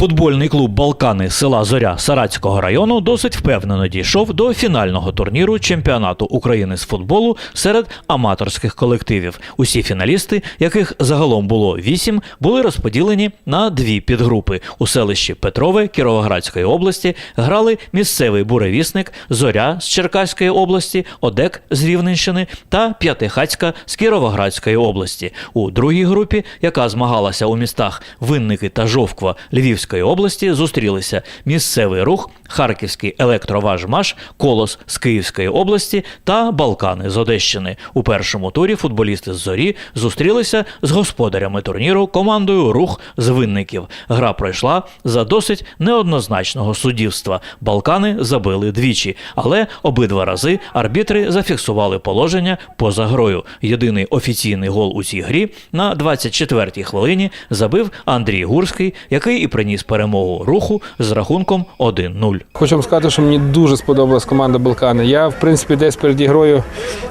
Футбольний клуб Балкани села Зоря Саратського району досить впевнено дійшов до фінального турніру чемпіонату України з футболу серед аматорських колективів. Усі фіналісти, яких загалом було вісім, були розподілені на дві підгрупи. У селищі Петрове Кіровоградської області грали місцевий буревісник Зоря з Черкаської області, Одек з Рівненщини та П'ятихацька з Кіровоградської області. У другій групі, яка змагалася у містах Винники та Жовква Львівської області, зустрілися місцевий рух, Харківський електроважмаш, Колос з Київської області та Балкани з Одещини. У першому турі футболісти з зорі зустрілися з господарями турніру командою Рух з Винників. Гра пройшла за досить неоднозначного суддівства. Балкани забили двічі, але обидва рази арбітри зафіксували положення поза грою. Єдиний офіційний гол у цій грі на 24-й хвилині забив Андрій Гурський, який і приніс перемогу руху з рахунком 1-0. Хочу вам сказати, що мені дуже сподобалась команда Балкани. Я, в принципі, десь перед ігрою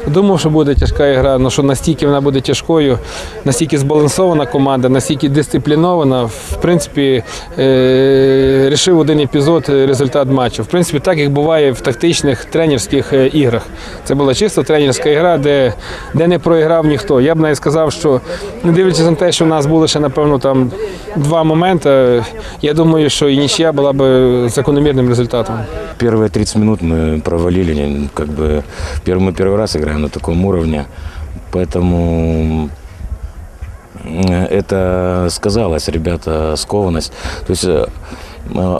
думав, що буде тяжка ігра, але що настільки вона буде тяжкою, настільки збалансована команда, настільки дисциплінована. В принципі, е- рішив один епізод е, результат матчу. В принципі, так як буває в тактичних тренерських е, іграх. Це була чисто тренерська гра, де, де не проіграв ніхто. Я б навіть сказав, що не дивлячись на те, що в нас було ще, напевно, там два моменти, я думаю, що і нічия була б закономірним результатом. Первые 30 минут мы провалили, не- как бы первый, мы первый раз играем на таком уровне, поэтому э, это сказалось, ребята, скованность. То есть э, э,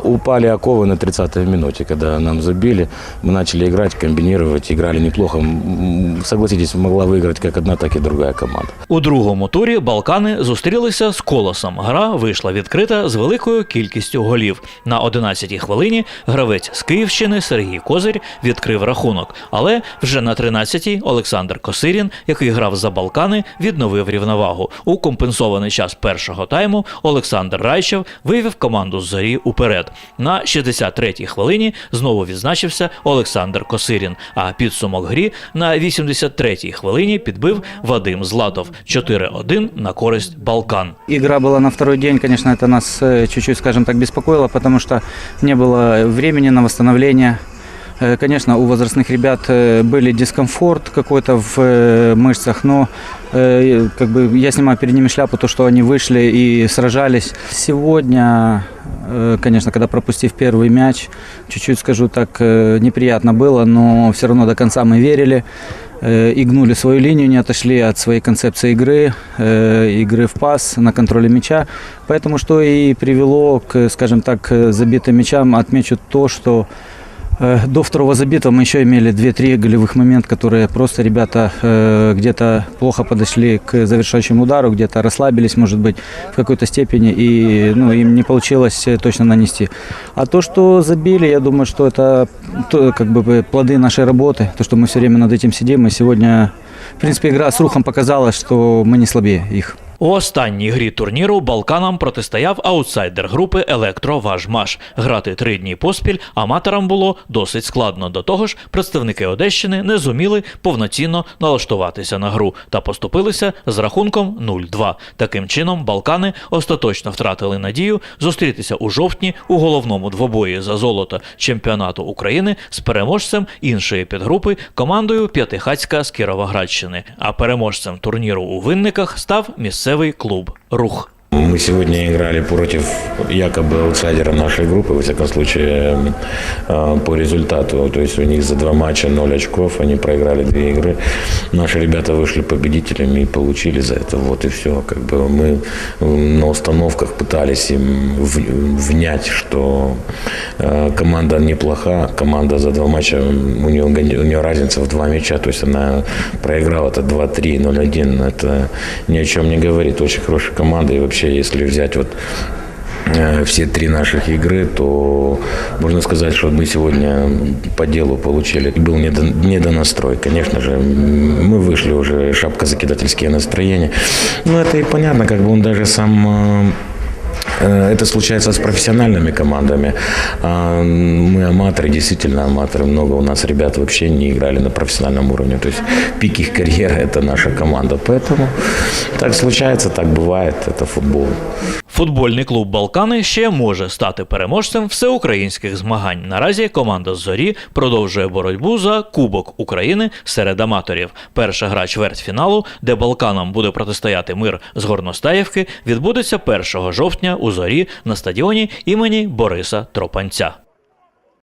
упали оковы на 30-й минуте, когда нам забили, мы начали играть, комбинировать, играли неплохо. М, Согласитесь, могла выиграть как одна, так и другая команда. У другому турі Балкани зустрілися з колосом. Гра вийшла відкрита з великою кількістю голів. На 11-й хвилині гравець з Київщини Сергій Козир відкрив рахунок. Але вже на 13-й Олександр Косирін, який грав за Балкани, відновив рівновагу. У компенсований час першого тайму Олександр Райчев вивів команду з зорі уперед. На 63-й хвилині знову відзначився Олександр Косирін. А підсумок грі на 83-й хвилині підбив Вадим Златов 4-1 на користь Балкан. Игра была на второй день, конечно, это нас э, чуть-чуть, скажем так, беспокоило, потому что не было времени на восстановление. Э, Конечно, у возрастных ребят э, были дискомфорт какой-то в э, мышцах, но как бы я снимаю перед ними шляпу, то, что они вышли и сражались. Сегодня, конечно, когда пропустив первый мяч, чуть-чуть, скажу так, неприятно было, но все равно до конца мы верили и гнули свою линию, не отошли от своей концепции игры, игры в пас на контроле мяча. Поэтому что и привело к, скажем так, забитым мячам. Отмечу то, что до второго забитого мы еще имели 2-3 голевых момента, которые просто ребята э, где-то плохо подошли к завершающему удару, где-то расслабились, может быть, в какой-то степени, и ну, им не получилось э, точно нанести. А то, что забили, я думаю, что это то, как бы плоды нашей работы, то, что мы все время над этим сидим, и сегодня, в принципе, игра с Рухом показала, что мы не слабее их. У останній грі турніру Балканам протистояв аутсайдер групи Електроважмаш. Грати три дні поспіль аматорам було досить складно. До того ж, представники Одещини не зуміли повноцінно налаштуватися на гру та поступилися з рахунком 0-2. Таким чином, Балкани остаточно втратили надію зустрітися у жовтні у головному двобої за золото чемпіонату України з переможцем іншої підгрупи командою П'ятихацька з Кіровоградщини. А переможцем турніру у винниках став місцевий клуб Рух. Мы сегодня играли против якобы аутсайдера нашей группы, во всяком случае, э, по результату. То есть у них за два матча 0 очков, они проиграли две игры. Наши ребята вышли победителями и получили за это. Вот и все. Как бы мы м, на установках пытались им внять, что э, команда неплоха, команда за два матча, м, у нее, у нее разница в два мяча, то есть она проиграла это 2-3, 0-1. Это ни о чем не говорит. Очень хорошая команда. И вообще, если взять вот э, все три наших игры, то можно сказать, что мы сегодня по делу получили. Был недо- недонастрой. Конечно же, мы вышли уже шапкозакидательские настроения. Ну, это и понятно, как бы он даже сам Э, Это случается с профессиональными командами. А Мы аматоры, действительно аматоры. Много у нас ребят вообще не играли на профессиональном уровне. То есть пик их карьеры – это наша команда. Поэтому так случается, так бывает. Это футбол. Футбольний клуб Балкани ще може стати переможцем всеукраїнських змагань. Наразі команда зорі продовжує боротьбу за Кубок України серед аматорів. Перша гра чвертьфіналу, де Балканам буде протистояти мир з Горностаєвки, відбудеться 1 жовтня у зорі на стадіоні імені Бориса Тропанця.